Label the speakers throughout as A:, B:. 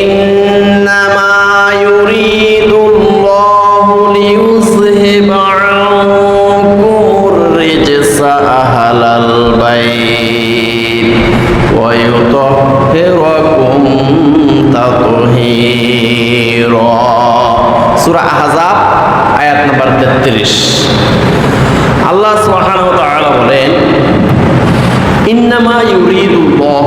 A: إنما يريد الله ليذهب عنكم الرجس أهل البيت ويطهركم تطهيرا সূরা আহজাব আয়াত নাম্বার 33 আল্লাহ সুবহানাহু ওয়া তাআলা বলেন ইন্নামা ইউরিদুল্লাহ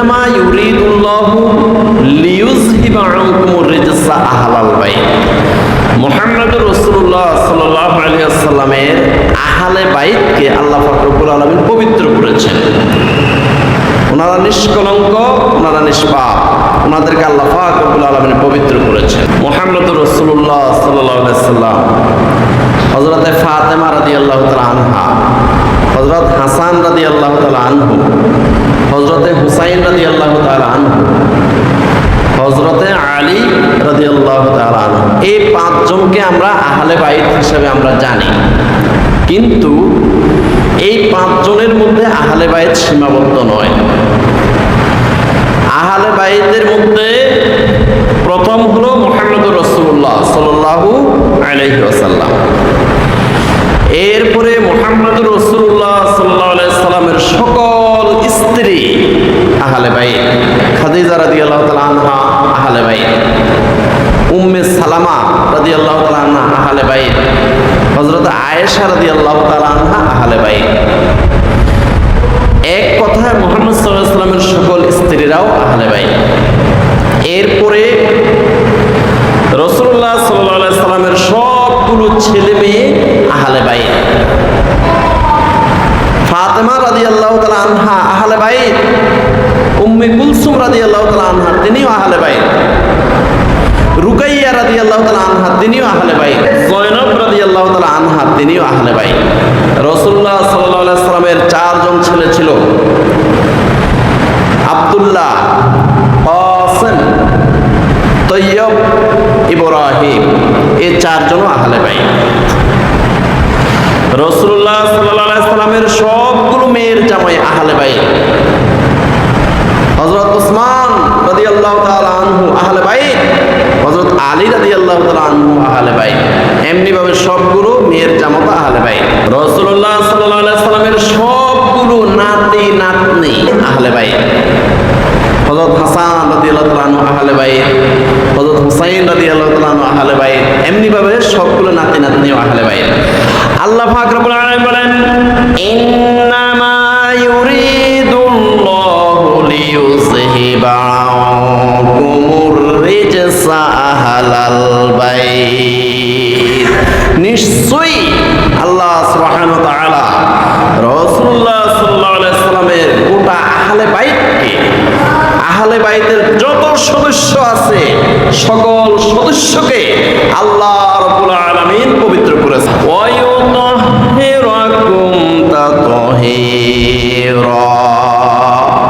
A: ইন্নামা ইউরিদুল্লাহু আনকুমুর রিজসা আহলাল বাইত। মুহাম্মদুর রাসূলুল্লাহ সাল্লাল্লাহু আলাইহি ওয়াসাল্লামের আহলে বাইতকে আল্লাহ পাক রব্বুল আলামিন পবিত্র করেছেন। ওনারা নিষ্কলঙ্ক, ওনারা নিষ্পাপ, ওনাদেরকে আল্লাহ পাক রব্বুল আলামিন পবিত্র করেছেন। মুহাম্মদুর রাসূলুল্লাহ সাল্লাল্লাহু আলাইহি সাল্লাম হযরতে ফাতেমা রাদিয়াল্লাহু তাআলা আনহা, হযরত হাসান রাদিয়াল্লাহু তাআলা আনহু হযরতে হুসাইন রাদিয়াল্লাহু তাআলা আনহু হযরতে আলী রাদিয়াল্লাহু তাআলা আনহু এই পাঁচজনকে আমরা আহলে বাইত হিসেবে আমরা জানি। কিন্তু এই পাঁচজনের মধ্যে আহলে বাইত সীমাবদ্ধ নয়। আহলে বাইতের মধ্যে প্রথম হলো মুহাম্মদুর রাসূলুল্লাহ সাল্লাল্লাহু আলাইহি ওয়াসাল্লাম এরপরে মুহাম্মদুর রাসূলুল্লাহ সাল্লাল্লাহু আলাইহি সাল্লামের সকল স্ত্রী আহলে বাইত খাদিজা রাদিয়াল্লাহু তাআলা আনহা আহলে বাইত উম্মে সালামা রাদিয়াল্লাহু তাআলা আনহা আহলে বাইত। হযরত আয়েশা রাদিয়াল্লাহু তাআলা আনহা আহলে বাইত। এক কথায় মুহাম্মদ সাল্লামের সকল স্ত্রীরাও আহলে বাইত। এরপরে রসুল্লাহ সাল্লামের সবগুলো ছেলে মেয়ে আহলে বাইত। ফাতেমা রাদিয়াল্লাহু তাআলা আনহা আহলে বাইত। উম্মে কুলসুম রাদিয়াল্লাহু তাআলা আনহা তিনিও আহলে রুকাইয়া রাদিয়াল্লাহু তাআলা আনহা, তিনিও আহলে বাইত। জয়নব রাদিয়াল্লাহু তাআলা আনহা, তিনিও আহলে বাইত। রাসূলুল্লাহ সাল্লাল্লাহু সাল্লামের চারজন ছেলে ছিল। আব্দুল্লাহ, কাসিম, তৈয়ব, ইব্রাহিম এই চারজনও আহলে বাইত। রসুল্লাহ সাল্লামের সবগুলো মেয়ের জামাই আহলে বাইত। হজরত উসমান রাদি আল্লাহ আনহু আহলে বাইত হজরত আলী রাদি আল্লাহ আনহু আহলে বাইত এমনি ভাবে মেয়ের জামাতা আহলে বাইত। রসুল্লাহ সাল্লামের সবগুলো নাতি, নাতনি আহলে বাইত। হজরত হাসান রাদি আল্লাহ আনহু আহলে বাইত। হজরত হুসাইন রাদি আল্লাহ আনহু আহলে বাইত। এমনি ভাবে সবগুলো নাতি, নাতনিও আহলে বাইত। আল্লাহ পাক রব্বুল আলামিন বলেন, ইন্নামা ইউরিদুল্লাহু লিইউযহিবা আনকুমুর আহলাল বাইত নিশ্চয়ই আল্লাহ সুবহানাহু ওয়া তাআলা রাসূলুল্লাহ সাল্লাল্লাহু আলাইহি সাল্লামের গোটা আহলে বাইতকে, আহলে বাইতের যত সদস্য আছে, সকল সদস্যকে আল্লাহ রাব্বুল আলামিন পবিত্র করেছেন। ওয়ায়ুতাহহিরাকুম তাতহীরা।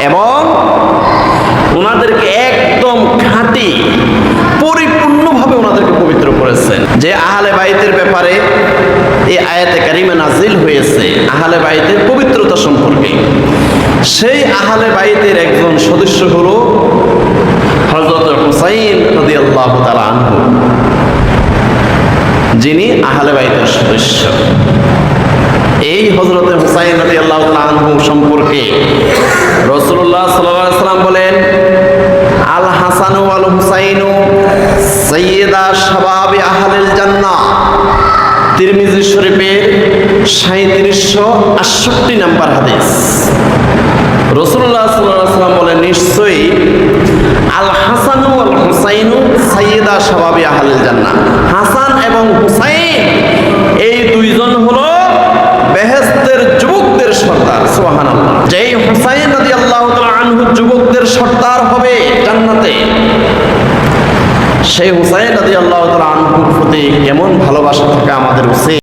A: এবং ওনাদেরকে একদম খাঁটি করেছেন। যে আহলে বাইতের ব্যাপারে এই আয়াতে কারিমে নাজিল হয়েছে, আহলে বাইতের পবিত্রতা সম্পর্কে। সেই আহলে বাইতের একজন সদস্য হলো হজরত হুসাইন রাদিয়াল্লাহু তাআলা আনহু। যিনি আহলে বাইতের সদস্য। এই হজরত হুসাইন রাদিয়াল্লাহু তাআলা আনহু সম্পর্কে রাসূলুল্লাহ সাল্লাল্লাহু আলাইহি সাল্লাম বলেন, আল হাসান ওয়াল হুসাইনু তিরমিজি শরীফের সাঁত্রিশশো আটষট্টি নাম্বার হাদিস। রসুল্লাহ সাল্লাম বলেন, নিশ্চয়ই আল হাসানু আল হুসাইনু সাইয়েদা সবাবি আহলিল জান্নাহ। হাসান এবং হুসাইন, এই দুইজন হলো বেহেস্তের যুবকদের সর্দার, সুবহানাল্লাহ। যেই হুসাইন রাদিয়াল্লাহু তাআলা আনহু যুবকদের সর্দার হবে জান্নাতে। সেই হুসাইন রাজি আল্লাহ তালা আনহুর প্রতি কেমন ভালোবাসা থাকা আমাদের উচিত?